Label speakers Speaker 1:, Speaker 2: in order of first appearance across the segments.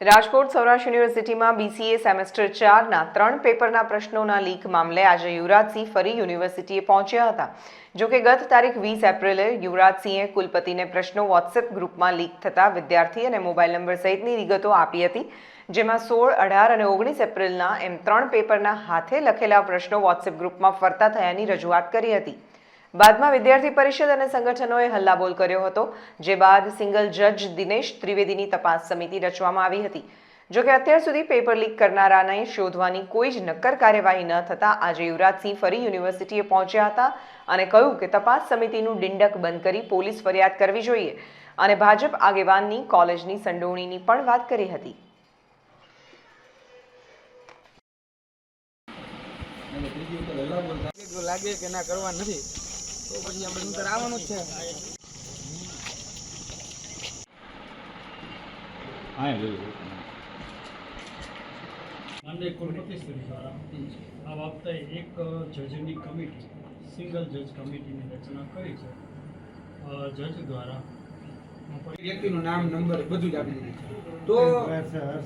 Speaker 1: રાજકોટ સૌરાષ્ટ્ર યુનિવર્સિટીમાં BCA semester ચારના ત્રણ પેપરના પ્રશ્નોના લીક મામલે આજે યુવરાજસિંહ ફરી યુનિવર્સિટીએ પહોંચ્યા હતા. જો કે ગત તારીખ વીસ એપ્રિલે યુવરાજસિંહે કુલપતિને પ્રશ્નો વોટ્સએપ ગ્રુપમાં લીક થતા વિદ્યાર્થી અને મોબાઈલ નંબર સહિતની વિગતો આપી હતી, જેમાં સોળ, અઢાર અને ઓગણીસ એપ્રિલના એમ ત્રણ પેપરના હાથે લખેલા પ્રશ્નો વોટ્સએપ ગ્રુપમાં ફરતા થયાની રજૂઆત કરી હતી. બાદમાં વિદ્યાર્થી પરિષદ અને સંગઠનોએ હલ્લાબોલ કર્યો હતો, જે બાદ સિંગલ જજ દિનેશ ત્રિવેદીની તપાસ સમિતિ રચવામાં આવી હતી. જોકે અત્યાર સુધી પેપર લીક કરનારાને શોધવાની કોઈ જ નક્કર કાર્યવાહી ન થતાં આજે યુવરાજસિંહ ફરી યુનિવર્સિટીએ પહોંચ્યા હતા અને કહ્યું કે તપાસ સમિતિનું ડિંડક બંધ કરી પોલીસ ફરિયાદ કરવી જોઈએ અને ભાજપ આગેવાનની કોલેજની સંડોવણીની પણ વાત કરી હતી.
Speaker 2: લાગે કે ના કરવા નથી તો
Speaker 3: કુલપતિ શ્રી દ્વારા આ બાબતે એક જજની કમિટી સિંગલ જજ કમિટીની રચના કરી છે જજ દ્વારા
Speaker 2: વ્યક્તિનું નામ, નંબર બધું જ આપી દીધું તો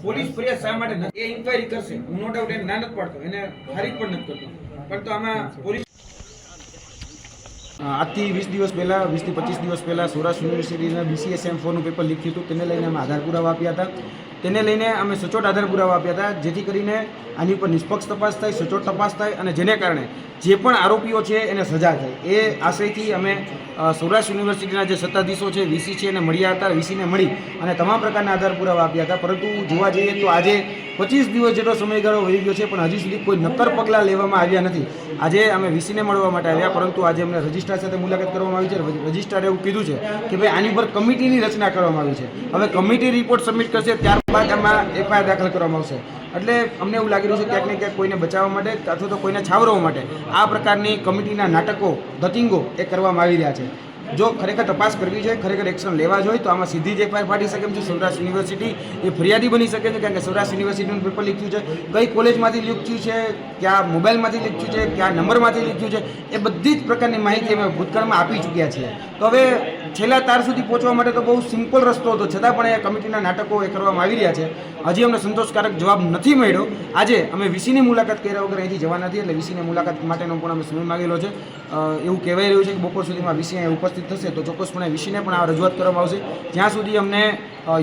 Speaker 2: પોલીસ ફરિયાદ શા માટે એ ઇન્ક્વાયરી કરશે. હું નો ડાઉટ એને ના નથી પાડતો. એને ખારીજ પણ નથી કરતો. પણ તો આમાં પોલીસ આજથી વીસ દિવસ પહેલાં વીસથી પચીસ દિવસ પહેલાં સૌરાષ્ટ્ર યુનિવર્સિટીના બીસીએસએમ ફોરનું પેપર લીક થયું હતું. તેને લઈને અમે આધાર પુરાવા આપ્યા હતા. તેને લઈને અમે સચોટ આધાર પુરાવા આપ્યા હતા, જેથી કરીને આની ઉપર નિષ્પક્ષ તપાસ થાય, સચોટ તપાસ થાય અને જેને કારણે જે પણ આરોપીઓ છે એને સજા થાય. એ આશયથી અમે સૌરાષ્ટ્ર યુનિવર્સિટીના જે સત્તાધીશો છે વીસી છે, એને મળ્યા હતા વીસીને મળી અને તમામ પ્રકારના આધાર પુરાવા આપ્યા હતા. પરંતુ જોવા જઈએ તો આજે પચીસ દિવસ જેટલો સમયગાળો વહી ગયો છે, પણ હજી સુધી કોઈ નક્કર પગલાં લેવામાં આવ્યા નથી. આજે અમે વીસીને મળવા માટે આવ્યા, પરંતુ આજે અમને રજિસ્ટ્રાર સાથે મુલાકાત કરવામાં આવી છે. રજિસ્ટ્રારે એવું કીધું છે કે ભાઈ આની ઉપર કમિટીની રચના કરવામાં આવી છે. હવે કમિટી રિપોર્ટ સબમિટ કરશે ત્યારબાદ આમાં એફઆઈઆર દાખલ કરવામાં આવશે. એટલે અમને એવું લાગી રહ્યું છે ક્યાંક ને ક્યાંક કોઈને બચાવવા માટે અથવા તો કોઈને છાવરવા માટે આ પ્રકારની કમિટીના નાટકો ધતિંગો એ કરવામાં આવી રહ્યા છે. જો ખરેખર તપાસ કરવી છે ખરેખર એક્શન લેવા જોઈએ, તો આમાં સીધી જ એફઆઈઆર ફાટી શકે એમ છે સૌરાષ્ટ્ર યુનિવર્સિટી એ ફરિયાદી બની શકે છે, કારણ કે સૌરાષ્ટ્ર યુનિવર્સિટીનું પેપર લીક થયું છે. કઈ કોલેજમાંથી લીક થયું છે, ક્યાં મોબાઈલમાંથી લીક થયું છે, ક્યાં નંબરમાંથી લીક થયું છે, એ બધી જ પ્રકારની માહિતી અમે ભૂતકાળમાં આપી ચૂક્યા છીએ. તો હવે છેલ્લા તાર સુધી પહોંચવા માટે તો બહુ સિમ્પલ રસ્તો હતો. છતાં પણ એ કમિટીના નાટકો એ કરવામાં આવી રહ્યા છે. હજી અમને સંતોષકારક જવાબ નથી મળ્યો. આજે અમે વીસીની મુલાકાત કર્યા વગર અહીંથી જવા નથી, એટલે વીસીની મુલાકાત માટેનો પણ અમે સમય માગેલો છે. એવું કહેવાય રહ્યું છે કે બપોર સુધીમાં વીસી અહીંયા ઉપસ્થિત થશે તો ચોક્કસપણે વિશીને પણ આ રજૂઆત કરવામાં આવશે. જ્યાં સુધી અમને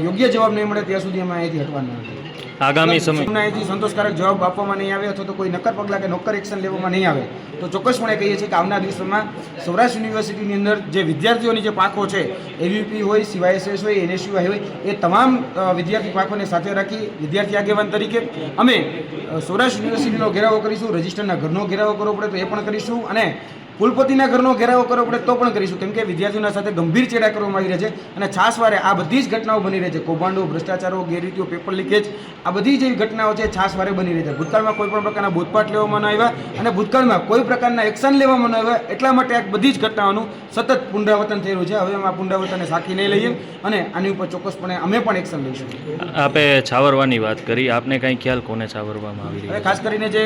Speaker 2: યોગ્ય જવાબ નહીં મળે ત્યાં સુધી અમે અહીંથી હટવાના નથી
Speaker 4: આગામી સમય
Speaker 2: અમને અહીંથી સંતોષકારક જવાબ આપવામાં નહીં આવે અથવા તો કોઈ નક્કર પગલાં કે નોકર એક્શન લેવામાં નહીં આવે તો ચોક્કસપણે કહીએ છીએ કે આવનાર દિવસોમાં સૌરાષ્ટ્ર યુનિવર્સિટીની અંદર જે વિદ્યાર્થીઓની જે પાંખો છે એવીપી હોય સીવાયએસએસ હોય એનએસયુઆઈ હોય એ તમામ વિદ્યાર્થી પાંખોને સાથે રાખી વિદ્યાર્થી આગેવાન તરીકે અમે સૌરાષ્ટ્ર યુનિવર્સિટીનો ઘેરાવો કરીશું રજિસ્ટરના ઘરનો ઘેરાવો કરવો પડે તો એ પણ કરીશું અને કુલપતિના ઘરનો ઘેરાવો કરવો પડે તો પણ કરીશું. કેમ કે વિદ્યાર્થીઓના સાથે ગંભીર ચેડા કરવામાં આવી રહ્યા છે અને છાસવારે આ બધી જ ઘટનાઓ બની રહી છે. કૌભાંડો ભ્રષ્ટાચારો ગેરરીતિઓ પેપર લીકેજ આ બધી જેવી ઘટનાઓ છે છાસવારે બની રહી છે. ભૂતકાળમાં કોઈ પણ પ્રકારના બોધપાઠ લેવામાં ન આવ્યા અને ભૂતકાળમાં કોઈ પ્રકારના એક્શન લેવામાં ન આવ્યા એટલા માટે આ બધી જ ઘટનાઓનું સતત પુનરાવર્તન થઈ રહ્યું છે. હવે અમે આ પુનરાવર્તનને સાખી નહીં લઈએ અને આની ઉપર ચોક્કસપણે અમે પણ એક્શન લઈશું.
Speaker 4: આપે છાવરવાની વાત કરી. આપને કંઈ ખ્યાલ કોને છાવરવામાં આવી રહ્યો છે
Speaker 2: ખાસ કરીને જે